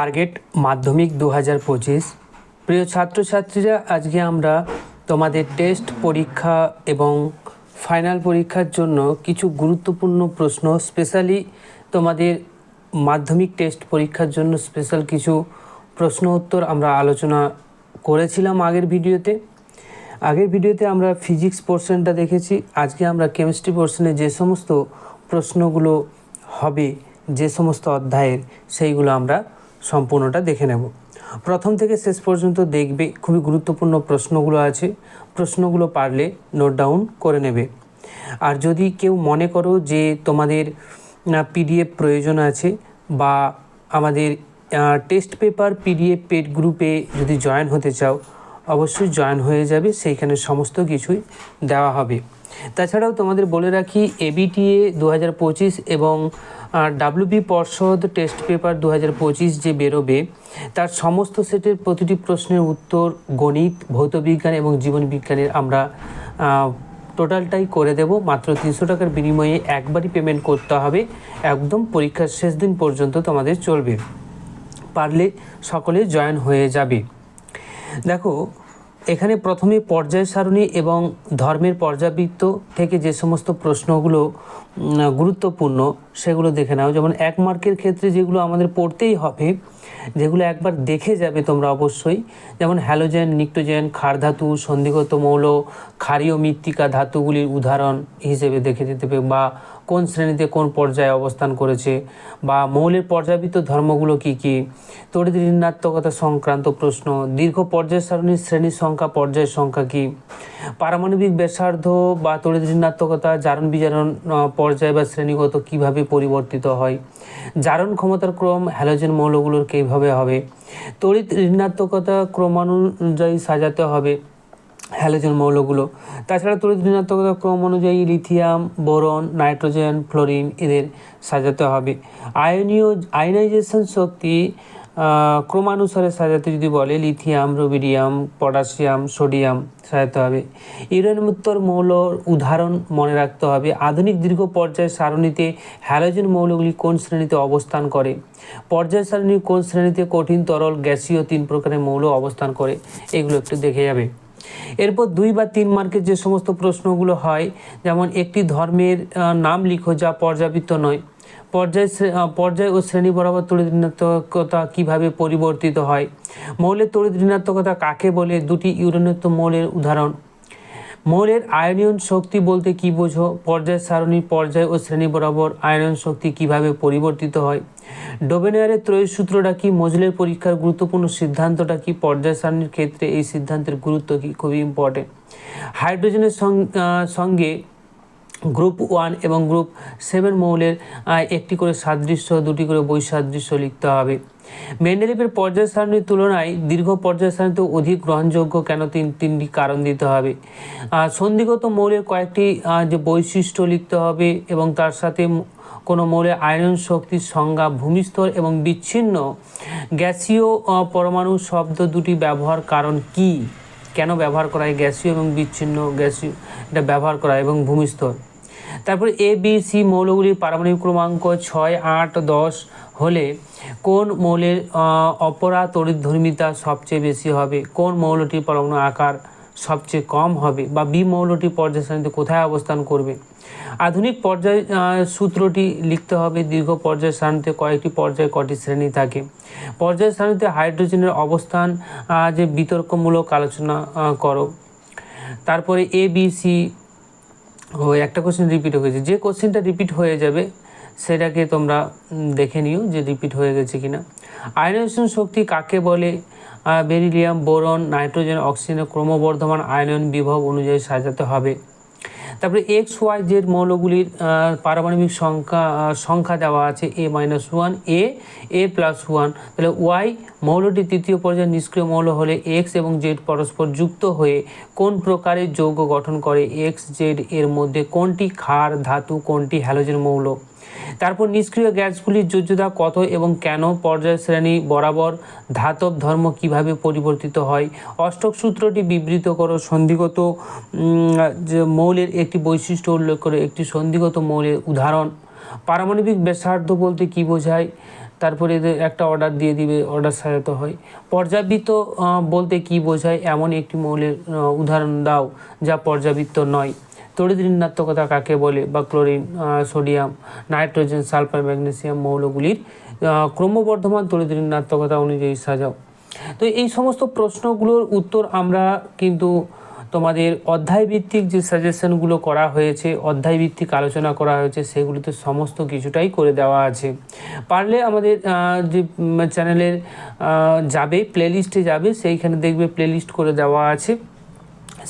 Target মাধ্যমিক দু হাজার পঁচিশ। প্রিয় ছাত্রছাত্রীরা, আজকে আমরা তোমাদের টেস্ট পরীক্ষা এবং ফাইনাল পরীক্ষার জন্য কিছু গুরুত্বপূর্ণ প্রশ্ন স্পেশালি তোমাদের মাধ্যমিক টেস্ট পরীক্ষার জন্য স্পেশাল কিছু প্রশ্ন উত্তর আমরা আলোচনা করেছিলাম আগের ভিডিওতে। আগের ভিডিওতে আমরা ফিজিক্স পোর্শনটা দেখেছি। আজকে আমরা কেমিস্ট্রি পোর্শনে যে সমস্ত প্রশ্নগুলো হবে, যে সমস্ত অধ্যায়ের, সেইগুলো আমরা সম্পূর্ণটা দেখে নেব। প্রথম থেকে শেষ পর্যন্ত দেখবে খুবই গুরুত্বপূর্ণ প্রশ্নগুলো আছে। প্রশ্নগুলো পারলে নোট ডাউন করে নেবে। আর যদি কেউ মনে করো যে তোমাদের পিডিএফ প্রয়োজন আছে বা আমাদের টেস্ট পেপার পিডিএফ পেড গ্রুপে যদি জয়েন হতে চাও, অবশ্যই জয়েন হয়ে যাবে। সেইখানে সমস্ত কিছুই দেওয়া হবে। তাছাড়াও তোমাদের বলে রাখি এবিটিএ দু হাজার পঁচিশ এবং ডাব্লিউবি পর্ষদ টেস্ট পেপার দু হাজার পঁচিশ যে বেরোবে, তার সমস্ত সেটের প্রতিটি প্রশ্নের উত্তর গণিত, ভৌতবিজ্ঞান এবং জীবনবিজ্ঞানের আমরা টোটালটাই করে দেব। মাত্র তিনশো টাকার বিনিময়ে একবারই পেমেন্ট করতে হবে। একদম পরীক্ষার শেষ দিন পর্যন্ত তোমাদের চলবে। পারলে সকলে জয়েন হয়ে যাবে। দেখো এখানে প্রথমে পর্যায় সারণী এবং ধর্মের পর্যাবৃত্ত থেকে যে সমস্ত প্রশ্নগুলো গুরুত্বপূর্ণ সেগুলো দেখে নাও। যেমন এক মার্কের ক্ষেত্রে যেগুলো আমাদের পড়তেই হবে, যেগুলো একবার দেখে যাবে তোমরা অবশ্যই। যেমন হ্যালোজেন, নিক্টোজেন, ক্ষার ধাতু, সন্ধিগত মৌল, ক্ষারীয় মৃত্তিকা ধাতুগুলির উদাহরণ হিসেবে দেখে যেতে বা কোন শ্রেণীতে কোন পর্যায়ে অবস্থান করেছে বা মৌলের পর্যাবৃত্ত ধর্মগুলো কি কি? তড়িৎ ঋণাত্মকতা সংক্রান্ত প্রশ্ন, দীর্ঘ পর্যায় সারণীর শ্রেণির সংখ্যা পর্যায়ের সংখ্যা কি? পারমাণবিক ব্যাসার্ধ বা তড়িৎ ঋণাত্মকতা জারণ বিজারণ পর্যায় বা শ্রেণীগত কীভাবে পরিবর্তিত হয়? জারণ ক্ষমতার ক্রম, হ্যালোজেন মৌলগুলোর কীভাবে হবে? তড়িৎ ঋণাত্মকতা ক্রমানুযায়ী সাজাতে হবে। হ্যালোজেন মৌলগুলো। তাছাড়া তড়িৎ ঋণাত্মকতা ক্রম অনুযায়ী লিথিয়াম, বোরন, নাইট্রোজেন, ফ্লোরিন এদের সাজাতে হবে। আয়নীয় আয়নাইজেশন শক্তি ক্রমানুসারে সাজাতে যদি বলে, লিথিয়াম, রুবিডিয়াম, পটাশিয়াম, সোডিয়াম সাজাতে হবে। ইউরেনমুত্তর মৌলর উদাহরণ মনে রাখতে হবে। আধুনিক দীর্ঘ পর্যায় সারণীতে হ্যালোজেন মৌলগুলি কোন শ্রেণীতে অবস্থান করে? পর্যায় সারণী কোন শ্রেণীতে কঠিন তরল গ্যাসীয় তিন প্রকারের মৌল অবস্থান করে? এগুলো একটু দেখে যাবে। এরপর দুই বা তিন মার্কের যে সমস্ত প্রশ্নগুলো হয়, যেমন একটি ধর্মের নাম লিখো যা পর্যাবৃত্ত নয়। পর্যায় পর্যায় ও শ্রেণি বরাবর তড়িৎ ঋণাত্মকতা কীভাবে পরিবর্তিত হয়? মৌলের তড়িৎ ঋণাত্মকতা কাকে বলে? দুটি ইউরেনত্ব মৌলের উদাহরণ। মৌলের আয়নীয়ন শক্তি বলতে কি বোঝো? পর্যায় সারণী পর্যায় ও শ্রেণি বরাবর আয়নন শক্তি কীভাবে পরিবর্তিত হয়? ডোবেনিয়ারের ত্রয়ী সূত্রটা কি? মজলের পরীক্ষার গুরুত্বপূর্ণ সিদ্ধান্তটা কি? পর্যায় সারণীর ক্ষেত্রে এই সিদ্ধান্তের গুরুত্ব কি? খুবই ইম্পর্টেন্ট হাইড্রোজেনের সঙ্গে গ্রুপ ওয়ান এবং গ্রুপ সেভেন মৌলের একটি করে সাদৃশ্য, দুটি করে বৈসাদৃশ্য লিখতে হবে। মেন্ডেলিপের পর্যায় সারণীর তুলনায় দীর্ঘ পর্যায় সারণীতে অধিক গ্রহণযোগ্য কেন তিন, তিনটি কারণ দিতে হবে? সন্ধিগত মৌলের কয়েকটি যে বৈশিষ্ট্য লিখতে হবে এবং তার সাথে কোনো মৌলের আয়রন শক্তির সংজ্ঞা, ভূমিস্তর এবং বিচ্ছিন্ন গ্যাসীয় পরমাণু শব্দ দুটি ব্যবহার কারণ কি? কেন ব্যবহার করা হয় গ্যাসীয় এবং বিচ্ছিন্ন গ্যাসীয়? এটা ব্যবহার করা হয় এবং ভূমিস্তর। তারপরে এ বি সি মৌলগুলির পারমাণবিক ক্রমাঙ্ক ছয়, আট, দশ হলে কোন মৌলের অপরা তড়িৎধর্মিতা সবচেয়ে বেশি হবে? কোন মৌলটির পরমাণু আকার সবচেয়ে কম হবে? বা বি মৌলটি পর্যায় কোথায় অবস্থান করবে? আধুনিক পর্যায় সূত্রটি লিখতে হবে, দীর্ঘ পর্যায় সারণীতে কয়েকটি পর্যায়ে কটি শ্রেণি থাকে। পর্যায় সারণীতে হাইড্রোজেনের অবস্থান যে বিতর্কমূলক আলোচনা করো। তারপরে এ, বি, সি, ও, একটা কোশ্চেন রিপিট হয়েছে যে কোশ্চেনটা রিপিট হয়ে যাবে সেটাকে তোমরা দেখে নিও যে রিপিট হয়ে গেছে কিনা। আয়নাইজেশন শক্তি কাকে বলে? বেরিলিয়াম, বোরন, নাইট্রোজেন, অক্সিজেনের ক্রমবর্ধমান আয়নন বিভব অনুযায়ী সাজাতে হবে। তারপরে এক্স ওয়াই জেড মৌলগুলির পারমাণবিক সংখ্যা সংখ্যা দেওয়া আছে, A minus one, A A plus one. তাহলে ওয়াই মৌলটি তৃতীয় পর্যায়ে নিষ্ক্রিয় মৌল হলে এক্স এবং জেড পরস্পর যুক্ত হয়ে কোন প্রকারের যৌগ গঠন করে? এক্স জেড এর মধ্যে কোনটি ক্ষার ধাতু, কোনটি হ্যালোজেন মৌল? তারপর নিষ্ক্রিয় গ্যাসগুলির যোজ্যতা কত এবং কেন? পর্যায় শ্রেণি বরাবর ধাতব ধর্ম কীভাবে পরিবর্তিত হয়? অষ্টক সূত্রটি বিবৃত করো। সন্ধিগত যে মৌলের একটি বৈশিষ্ট্য উল্লেখ করে। একটি সন্ধিগত মৌলের উদাহরণ। পারমাণবিক ব্যাসার্ধ বলতে কি বোঝায়? তারপরে এদের একটা অর্ডার দিয়ে দিবে অর্ডার সাজাতে হয়। পর্যাবৃত্ত বলতে কি বোঝায়? এমন একটি মৌলের উদাহরণ দাও, যা পর্যাবৃত্ত নয়। তড়িৎ ঋণাত্মকতা কাকে বলে? বা chlorine sodium, nitrogen, sulphur, magnesium মৌলগুলির ক্রমবর্ধমান তড়িৎ ঋণাত্মকতা অনুযায়ী সাজাও। তো এই সমস্ত প্রশ্নগুলোর উত্তর আমরা কিন্তু তোমাদের অধ্যায় ভিত্তিক যে সাজেশনগুলো করা হয়েছে অধ্যায় ভিত্তিক আলোচনা করা হয়েছে, সেগুলোতে সমস্ত কিছুটাই করে দেওয়া আছে। পারলে আমাদের যে চ্যানেলের যাবে, প্লেলিস্টে যাবে, সেইখানে দেখবে প্লেলিস্ট করে দেওয়া আছে।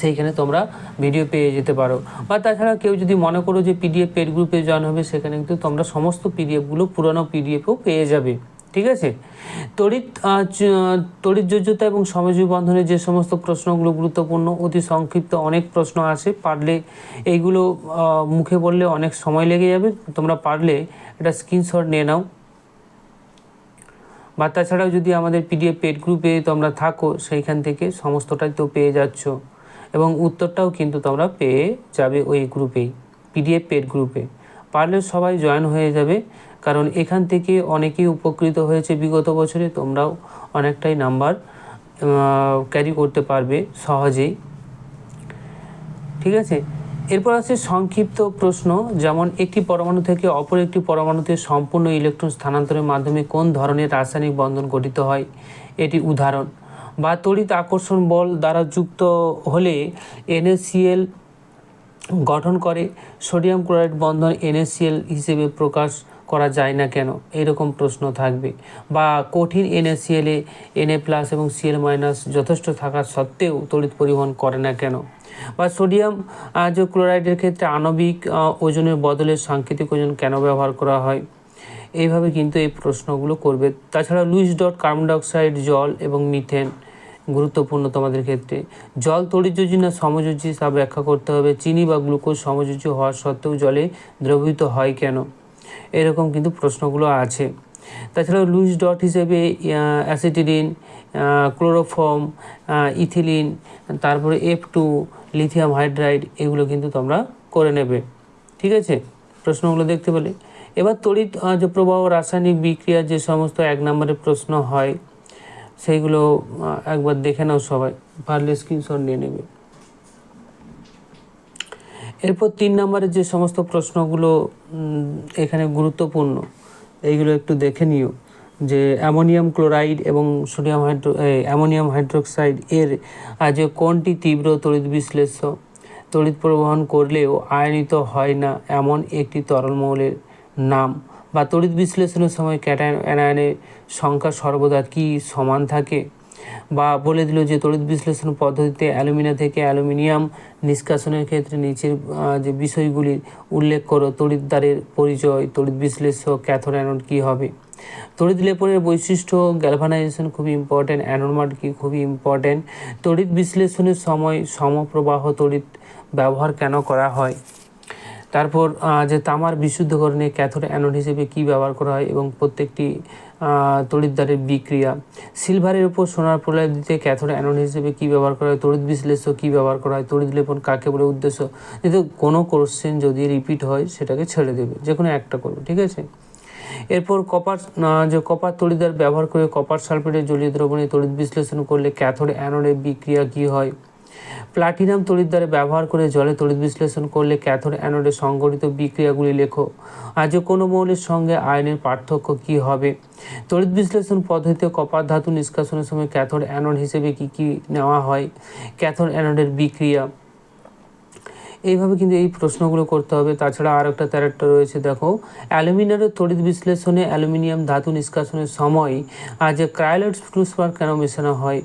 সেইখানে তোমরা ভিডিও পেয়ে যেতে পারো। বা তাছাড়া কেউ যদি মনে করো যে পিডিএফ পেড গ্রুপে জয়েন হবে, সেখানে কিন্তু তোমরা সমস্ত পিডিএফগুলো পুরনো পিডিএফও পেয়ে যাবে। ঠিক আছে? তড়িৎ যোজ্যতা এবং সমযোজী বন্ধনের যে সমস্ত প্রশ্নগুলো গুরুত্বপূর্ণ, অতি সংক্ষিপ্ত অনেক প্রশ্ন আছে পারলে এইগুলো মুখে বললে অনেক সময় লেগে যাবে। তোমরা পারলে এটা স্ক্রিনশট নিয়ে নাও। বা তাছাড়াও যদি আমাদের পিডিএফ পেড গ্রুপে তোমরা থাকো, সেইখান থেকে সমস্তটাই তো পেয়ে যাচ্ছ। এবং উত্তরটাও কিন্তু তোমরা পেয়ে যাবে ওই গ্রুপেই পিডিএফ পেড গ্রুপে পারলে সবাই জয়েন হয়ে যাবে, কারণ এখান থেকে অনেকেই উপকৃত হয়েছে বিগত বছরে, তোমরাও অনেকটাই নাম্বার ক্যারি করতে পারবে সহজেই। ঠিক আছে? এরপর আছে সংক্ষিপ্ত প্রশ্ন, যেমন একটি পরমাণু থেকে অপর একটি পরমাণুতে সম্পূর্ণ ইলেকট্রন স্থানান্তরের মাধ্যমে কোন ধরনের রাসায়নিক বন্ধন গঠিত হয়? এটি উদাহরণ। বা তড়িৎ আকর্ষণ বল দ্বারা যুক্ত হলে এনএসিএল গঠন করে। সোডিয়াম ক্লোরাইড বন্ধন এনএসিএল হিসেবে প্রকাশ করা যায় না কেন? এরকম প্রশ্ন থাকবে। বা কঠিন এনএসিএলে এনএ প্লাস এবং সিএল মাইনাস যথেষ্ট থাকা সত্ত্বেও তড়িৎ পরিবহন করে না কেন? বা সোডিয়াম যে ক্লোরাইডের ক্ষেত্রে আণবিক ওজনের বদলে সাংকেতিক ওজন কেন ব্যবহার করা হয়? এইভাবে কিন্তু এই প্রশ্নগুলো করবে। তাছাড়া লুইস ডট কার্বন ডাইঅক্সাইড জল এবং মিথেন। গুরুত্বপূর্ণ তোমাদের ক্ষেত্রে। জল তড়িৎযোজী না সমযোজী তা ব্যাখ্যা করতে হবে। চিনি বা গ্লুকোজ সমযোজী হওয়ার সত্ত্বেও জলে দ্রবীভূত হয় কেন? এরকম কিন্তু প্রশ্নগুলো আছে। তাছাড়াও লুইস ডট হিসেবে অ্যাসিটিলিন ক্লোরোফর্ম ইথিলিন, তারপরে এফ টু, লিথিয়াম হাইড্রাইড এগুলো কিন্তু তোমরা করে নেবে। ঠিক আছে? প্রশ্নগুলো দেখতে পেলে। এবার তড়িৎ যে প্রবাহ, রাসায়নিক বিক্রিয়া যে সমস্ত এক নম্বরের প্রশ্ন হয় সেইগুলো একবার দেখে নাও সবাই। পারলে স্ক্রিনশট নিয়ে নেবে। এরপর তিন নম্বরের যে সমস্ত প্রশ্নগুলো এখানে গুরুত্বপূর্ণ, এইগুলো একটু দেখে নিও। যে অ্যামোনিয়াম ক্লোরাইড এবং সোডিয়াম হাইড্রো অ্যামোনিয়াম হাইড্রোক্সাইড এর আজ কোনটি তীব্র তড়িৎ বিশ্লেষ্য? তড়িৎ প্রবহন করলেও আয়নিত হয় না এমন একটি তরল মৌলের নাম। বা তড়িৎ বিশ্লেষণের সময় ক্যাটায়নের সংখ্যা সর্বদা কি সমান থাকে? বা বলে দিল যে তড়িৎ বিশ্লেষণ পদ্ধতিতে অ্যালুমিনিয়াম থেকে অ্যালুমিনিয়াম নিষ্কাশনের ক্ষেত্রে নিচের যে বিষয়গুলির উল্লেখ করো তড়িৎদ্বারের পরিচয়, তড়িৎ বিশ্লেষক, ক্যাথোড অ্যানোড কী হবে? তড়িৎ লেপনের বৈশিষ্ট্য গ্যালভানাইজেশন খুবই ইম্পর্ট্যান্ট অ্যানোমার্ট কি খুবই ইম্পর্ট্যান্ট তড়িৎ বিশ্লেষণের সময় সমপ্রবাহ তড়িৎ ব্যবহার কেন করা হয়? তারপর যে তামার বিশুদ্ধকরণে ক্যাথোড অ্যানোড হিসেবে কী ব্যবহার করা হয় এবং প্রত্যেকটি আহ, তড়িৎদ্বারের বিক্রিয়া। সিলভারের উপর সোনার প্রলেপ দিতে ক্যাথোড অ্যানোড হিসেবে কী ব্যবহার করা হয়? তড়িৎ বিশ্লেষ্য কী ব্যবহার করা হয়? তড়িৎ লেপন কাকে বলে উদ্দেশ্য? যদি কোনো কোশ্চেন যদি রিপিট হয় সেটাকে ছেড়ে দেবে। যে কোনো একটা করবে ঠিক আছে? এরপর কপার যে কপার তড়িৎদ্বার ব্যবহার করে কপার সালফেটের জলীয় দ্রবণে তড়িৎ বিশ্লেষণ করলে ক্যাথোড অ্যানোডের বিক্রিয়া কী হয়? প্লাটিনাম তড়িৎদ্বারে ব্যবহার করে জলে তড়িৎ বিশ্লেষণ করলে ক্যাথোড অ্যানোডে সংঘটিত বিক্রিয়াগুলি লেখো। আজ কোনো মৌলের সঙ্গে আয়নের পার্থক্য কি হবে? তড়িৎ বিশ্লেষণ পদ্ধতিতে কপার ধাতু নিষ্কাশনের সময় ক্যাথোড অ্যানোড হিসেবে কি কি নেওয়া হয়? ক্যাথোড অ্যানোডের বিক্রিয়া। এইভাবে কিন্তু এই প্রশ্নগুলো করতে হবে। তাছাড়া আর একটা তেরোটা রয়েছে, দেখো। অ্যালুমিনিয়ামের তড়িৎ বিশ্লেষণে অ্যালুমিনিয়াম ধাতু নিষ্কাশনের সময় আজ ক্রায়োলাইট ফ্লুসপার কেন মেশানো হয়?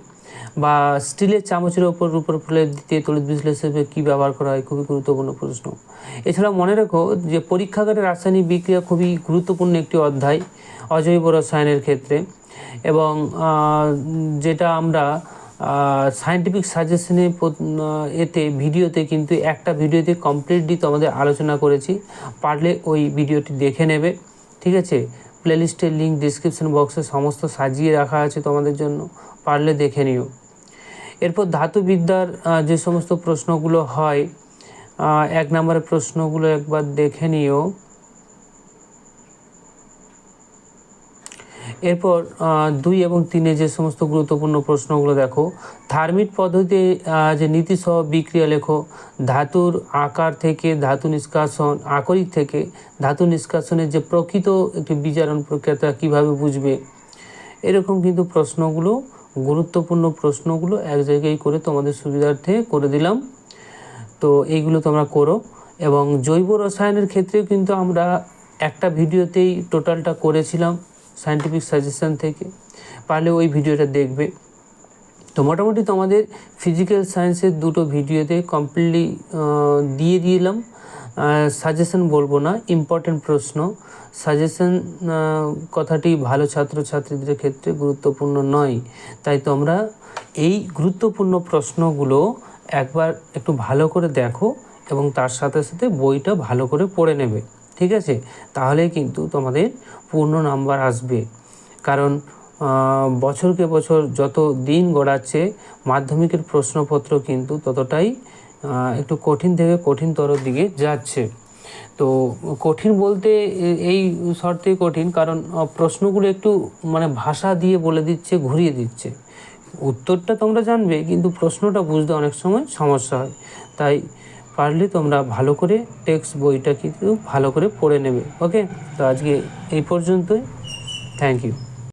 বা স্টিলের চামচের ওপর উপর প্রলেপ দিতে তড়িৎ বিশ্লেষণে কী ব্যবহার করা হয়, খুবই গুরুত্বপূর্ণ প্রশ্ন। এছাড়া মনে রেখো যে পরীক্ষাগারে রাসায়নিক বিক্রিয়া খুবই গুরুত্বপূর্ণ একটি অধ্যায়, অজৈব রসায়নের ক্ষেত্রে। এবং যেটা আমরা সায়েন্টিফিক সাজেশনে এতে, ভিডিওতে কিন্তু একটা ভিডিওতে কমপ্লিটলি তোমাদের আলোচনা করেছি। পারলে ওই ভিডিওটি দেখে নেবে, ঠিক আছে? প্লেলিস্টের লিঙ্ক ডিসক্রিপশন বক্সে সমস্ত সাজিয়ে রাখা আছে তোমাদের জন্য। পারলে দেখে নিও। এরপর ধাতুবিদ্যার যে সমস্ত প্রশ্নগুলো হয় এক নম্বরের প্রশ্নগুলো একবার দেখে নিও। এরপর দুই এবং তিনে যে সমস্ত গুরুত্বপূর্ণ প্রশ্নগুলো দেখো থার্মিট পদ্ধতিতে যে নীতিসহ বিক্রিয়া লেখো, ধাতুর আকার থেকে, ধাতু নিষ্কাশন, আকরিক থেকে, ধাতু নিষ্কাশনের যে প্রকৃত একটি বিচারণ প্রক্রিয়াটা কীভাবে বুঝবে? এরকম কিন্তু প্রশ্নগুলো, গুরুত্বপূর্ণ প্রশ্নগুলো এক জায়গায় করে তোমাদের সুবিধার্থে করে দিলাম। তো এইগুলো তোমরা করো এবং জৈব রসায়নের ক্ষেত্রেও কিন্তু আমরা একটা ভিডিওতেই টোটালটা করেছিলাম। সায়েন্টিফিক সাজেশন থেকে। পারলে ওই ভিডিওটা দেখবে। তো মোটামুটি তোমাদের ফিজিক্যাল সায়েন্সের দুটো ভিডিওতে কমপ্লিটলি দিয়ে দিলাম। সাজেশন বলব না ইম্পর্টেন্ট প্রশ্ন। সাজেশন কথাটি ভালো ছাত্রছাত্রীদের ক্ষেত্রে গুরুত্বপূর্ণ নয়। তাই তোমরা এই গুরুত্বপূর্ণ প্রশ্নগুলো একবার একটু ভালো করে দেখো এবং তার সাথে সাথে বইটা ভালো করে পড়ে নেবে। ঠিক আছে? তাহলেই কিন্তু তোমাদের পূর্ণ নাম্বার আসবে। কারণ বছরকে বছর যত দিন গড়াচ্ছে, মাধ্যমিকের প্রশ্নপত্র কিন্তু ততটাই একটু কঠিন থেকে কঠিনতর দিকে যাচ্ছে। তো কঠিন বলতে এই শর্তেই কঠিন কারণ প্রশ্নগুলো একটু মানে ভাষা দিয়ে বলে দিচ্ছে, ঘুরিয়ে দিচ্ছে। উত্তরটা তোমরা জানবে, কিন্তু প্রশ্নটা বুঝতে অনেক সময় সমস্যা হয়। তাই পারলে তোমরা ভালো করে টেক্সট বইটা কিন্তু ভালো করে পড়ে নেবে ওকে তো আজকে এই পর্যন্তই। Thank you